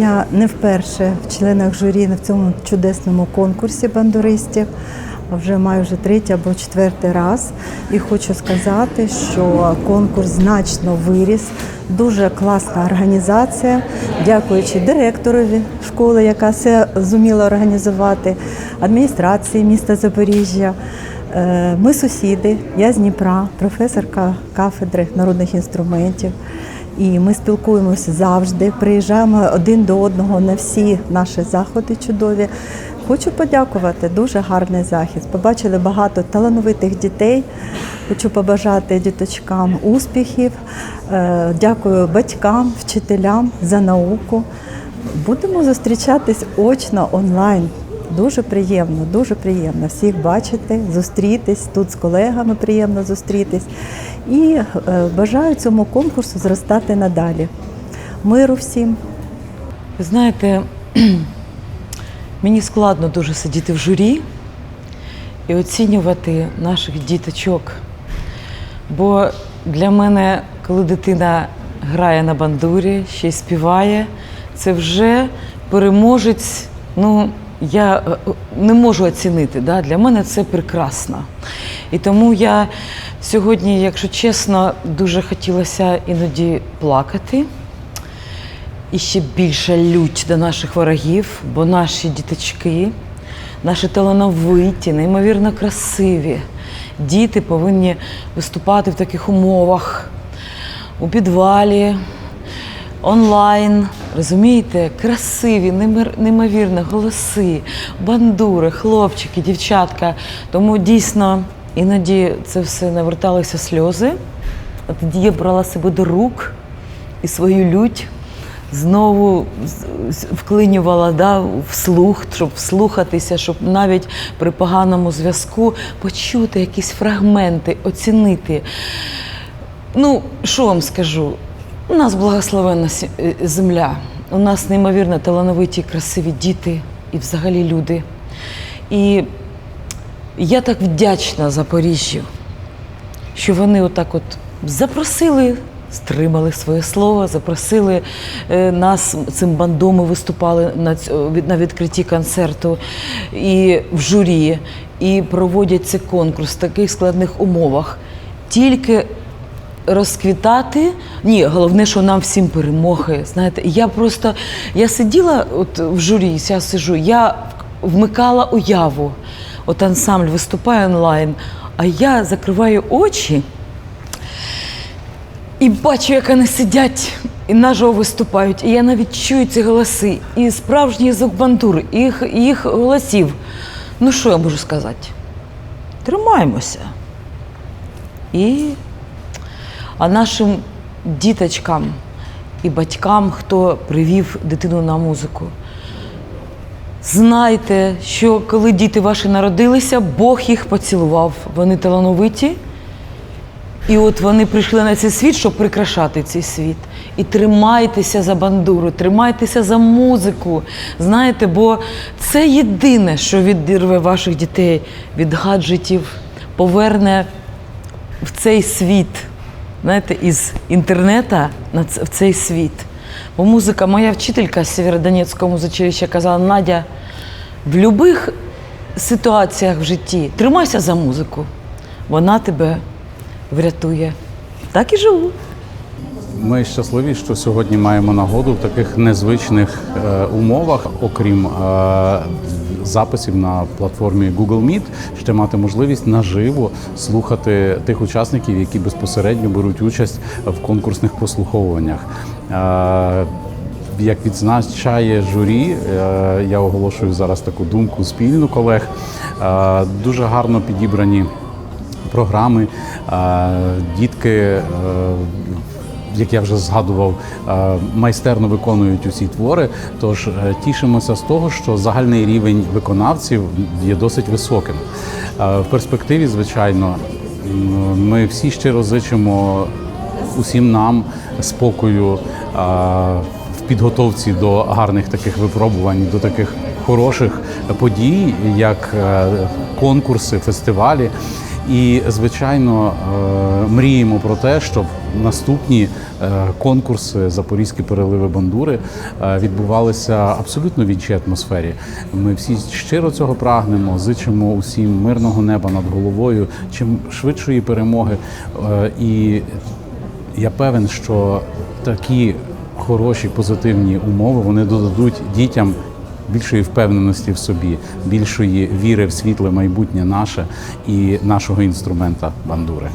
Я не вперше в членах журі в цьому чудесному конкурсі бандуристів. Вже маю вже третій або четвертий раз. І хочу сказати, що конкурс значно виріс. Дуже класна організація, дякуючи директорові школи, яка все зуміла організувати, адміністрації міста Запоріжжя. Е, Ми сусіди, я з Дніпра, професорка кафедри народних інструментів. І ми спілкуємося завжди, приїжджаємо один до одного на всі наші заходи чудові. Хочу подякувати, дуже гарний захід. Побачили багато талановитих дітей. Хочу побажати діточкам успіхів. Е, Дякую батькам, вчителям за науку. Будемо зустрічатись очно онлайн. Дуже приємно, дуже приємно всіх бачити, зустрітись. Тут з колегами приємно зустрітись. І е, бажаю цьому конкурсу зростати надалі. Миру всім. Ви знаєте, мені складно дуже сидіти в журі і оцінювати наших діточок. Бо для мене, коли дитина грає на бандурі, ще й співає, це вже переможець. Ну, я е, не можу оцінити. Да? Для мене це прекрасно. І тому я сьогодні, якщо чесно, дуже хотілося іноді плакати. І ще більша лють до наших ворогів, бо наші діточки, наші талановиті, неймовірно красиві. Діти повинні виступати в таких умовах, у підвалі, онлайн. Розумієте, красиві, неймовірні голоси, бандури, хлопчики, дівчатка. Тому дійсно іноді це все наверталися сльози. А тоді я брала себе до рук і свою лють знову вклинювала да, в слух, щоб вслухатися, щоб навіть при поганому зв'язку почути якісь фрагменти, оцінити. Ну, що вам скажу? У нас благословенна е, земля, у нас неймовірно талановиті, красиві діти і взагалі люди. І я так вдячна Запоріжжю, що вони отак от запросили, стримали своє слово, запросили е, нас цим бандом, ми виступали на, на відкритті концерту і в журі, і проводять цей конкурс в таких складних умовах. Тільки розквітати. Ні, головне, що нам всім перемоги. Знаєте, я просто я сиділа от в журі, я сижу, я вмикала уяву. От ансамбль виступає онлайн, а я закриваю очі і бачу, як вони сидять і наживо виступають. І я навіть чую ці голоси, і справжній звук бандури, і їх, і їх голосів. Ну що я можу сказати? Тримаємося. І а нашим діточкам і батькам, хто привів дитину на музику. Знайте, що коли діти ваші народилися, Бог їх поцілував. Вони талановиті. І от вони прийшли на цей світ, щоб прикрашати цей світ. І тримайтеся за бандуру, тримайтеся за музику. Знаєте, бо це єдине, що відірве ваших дітей від гаджетів, поверне в цей світ, знаєте, із ц- в цей світ. Бо музика, моя вчителька з Сєвєродонецького музичилища казала, Надя, в будь-яких ситуаціях в житті тримайся за музику, вона тебе врятує. Так і живу. Ми щасливі, що сьогодні маємо нагоду в таких незвичних е, умовах, окрім е, записів на платформі Google Meet, ще мати можливість наживо слухати тих учасників, які безпосередньо беруть участь в конкурсних прослуховуваннях. Е, як відзначає журі, е, я оголошую зараз таку думку спільну колег. е, Дуже гарно підібрані програми. Дітки, як я вже згадував, е, майстерно виконують усі твори. Тож е, тішимося з того, що загальний рівень виконавців є досить високим. Е, В перспективі, звичайно, ми всі щиро зичимо усім нам спокою. В підготовці до гарних таких випробувань, до таких хороших подій, як конкурси, фестивалі. І, звичайно, е, мріємо про те, щоб наступні е, конкурси Запорізькі переливи бандури е, відбувалися абсолютно в іншій атмосфері. Ми всі щиро цього прагнемо, зичимо усім мирного неба над головою, чим швидшої перемоги. І я певен, що такі хороші позитивні умови вони додадуть дітям більшої впевненості в собі, більшої віри в світле майбутнє наше і нашого інструмента бандури.